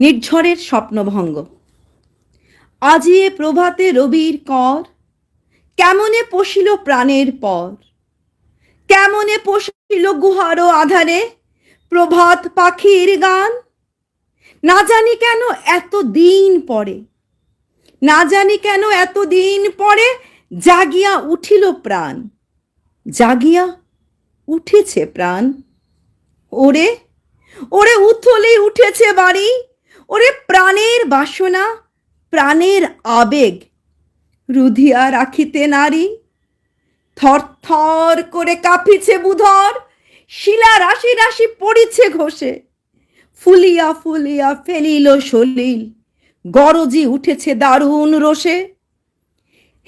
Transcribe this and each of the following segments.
নির্ঝরের স্বপ্নভঙ্গ। আজিয়ে প্রভাতে রবির কর, কেমনে পশিল প্রাণের পর? কেমনে পশিল গুহারও আধারে প্রভাত পাখির গান? না জানি কেন এত দিন পরে, না জানি কেন এত দিন পরে জাগিয়া উঠিল প্রাণ। জাগিয়া উঠেছে প্রাণ। ওরে ওরে উথলে উঠেছে বাড়ি। ওরে প্রাণের বাসনা, প্রাণের আবেগ, রুধিয়া রাখিতে নারী, থর থর করে কাঁপিছে বুধর, শিলা রাশি রাশি পড়িছে ঘষে, ফুলিয়া ফুলিয়া ফেলিল সলিল, গরজি উঠেছে দারুণ রোষে।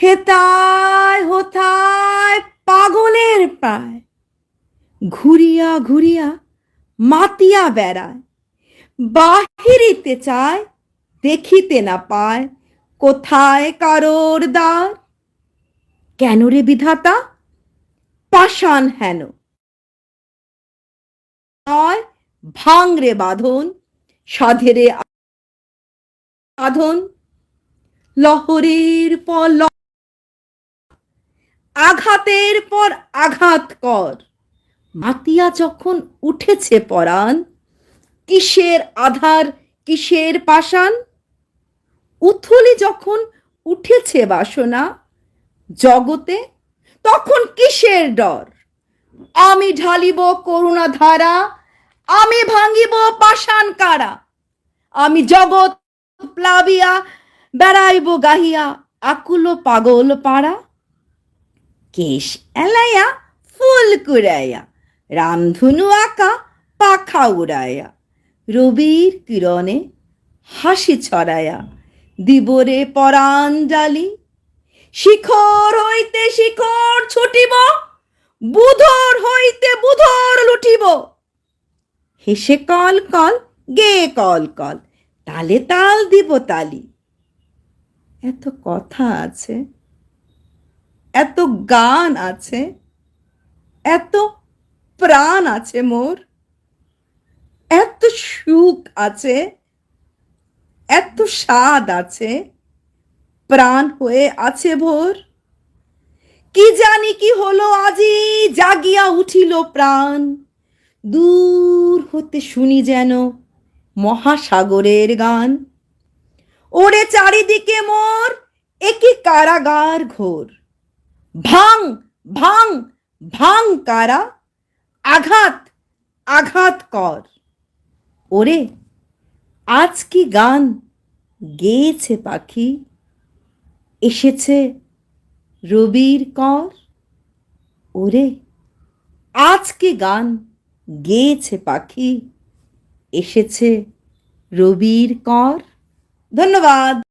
হেতায় হোথায় পাগলের প্রায় ঘুরিয়া ঘুরিয়া মাতিয়া বেড়ায়। বাহিরিতে চায়, দেখিতে না পায়, কোথায় কারোর দ্বার? কেন রে বিধাতা? পাষাণ হেন। নয় ভাঙরে বাঁধন, সাধেরে সাধন লহরের পর আঘাতের পর আঘাত কর। মাতিয়া যখন উঠেছে পরাণ কিসের আধার, কিসের পাষাণ? উথলি যখন উঠেছে বাসনা জগতে, তখন কিসের ডর? আমি ঢালিব করুণা ধারা আমি ভাঙিব পাষাণ কারা? আমি জগৎ প্লাবিয়া, বেড়াইব গাহিয়া আকুল পাগল পাড়া? কেশ এলাইয়া, ফুল কুড়াইয়া, রামধনু আঁকা পাখা উড়াইয়া। রবির কিরণে হাসি ছড়ায়া, দিবরে পরাণ ডালি শিখর হইতে শিখর ছুটিব, বুধর হইতে বুধর লুটিব। হেসে কল কল, গে কল কল, তালে তাল দিব তালি। এত কথা আছে, এত গান আছে, এত প্রাণ আছে মোর। এত সুখ আছে, এত স্বাদ আছে, প্রাণ হয়ে আছে ভোর। কি জানি কি হলো আজি, জাগিয়া উঠিল প্রাণ। দূর হতে শুনি যেন মহাসাগরের গান। ওরে চারিদিকে মোর একে কারাগার ঘোর। ভাং ভাং ভাং কারা, আঘাত আঘাত কর। ওরে, আজ কি গান গেয়েছে পাখি? এসেছে রবির কর? ওরে, আজ কি গান গেয়েছে পাখি? এসেছে রবির কর? ধন্যবাদ।